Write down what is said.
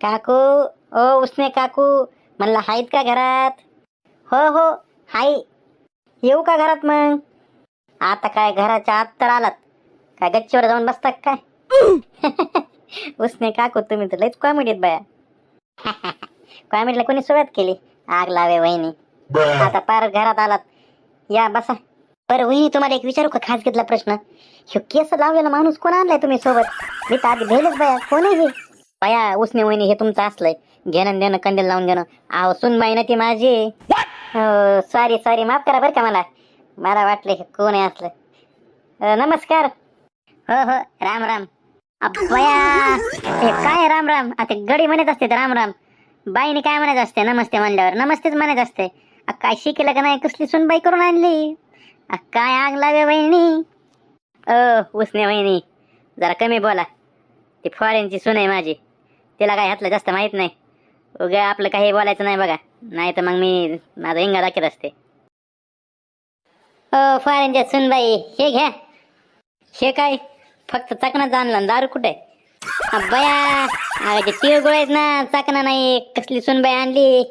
काकू ओ उसने काकू म्हणलं आहेत का घरात? हो हो हाय. येऊ का घरात मग? आता काय घराच्या आत तर आलात. काय गच्चीवर जाऊन बसता का काय? उसने काकू तुम्ही तर लयच कॉमेडीत बाया. कॉमेडीला कोणी सुरुवात केली? आग लावे वहिनी. आता पार घरात आलात. या बसा. बरं वहिनी तुम्हाला एक विचारू का खास घेतला प्रश्न? ह्यो केस लावलेला माणूस कोण आणलाय तुम्ही सोबत? मी तर आधी भेलच बाया. कोण आहे बाया उसने वहिनी हे तुमचं असलंय. घेणं देणं कंदील लावून देणं आहो सुन बाई ना ती माझी. सॉरी सॉरी माफ करा बरं का मला. मला वाटलं हे कोण आहे असलं. अं, नमस्कार. हो हो राम राम. अब्बया हे काय राम राम? आता गडी म्हणत असते राम राम. बाईने काय म्हणत असते? नमस्ते म्हणल्यावर. नमस्तेच म्हणत असते. अ, काय शिकलं का नाही? कसली सुनबाई करून आणली? अ, काय आग लावे वहिनी? अ उसने वहिनी जरा कमी बोला. ती फॉरेनची सून आहे माझी. तिला काय ह्यातलं जास्त माहीत नाही. उगा आपलं काही बोलायचं नाही बघा. नाही तर मग मी माझा हिंगा दाखवत असते. हो फॉरेनच्या सुनबाई हे घ्या. हे काय? फक्त चकनाच आणलं दारू कुठे बया अगं ते तिळगुळ आहेत ना चकना नाही. कसली सुनबाई आणली?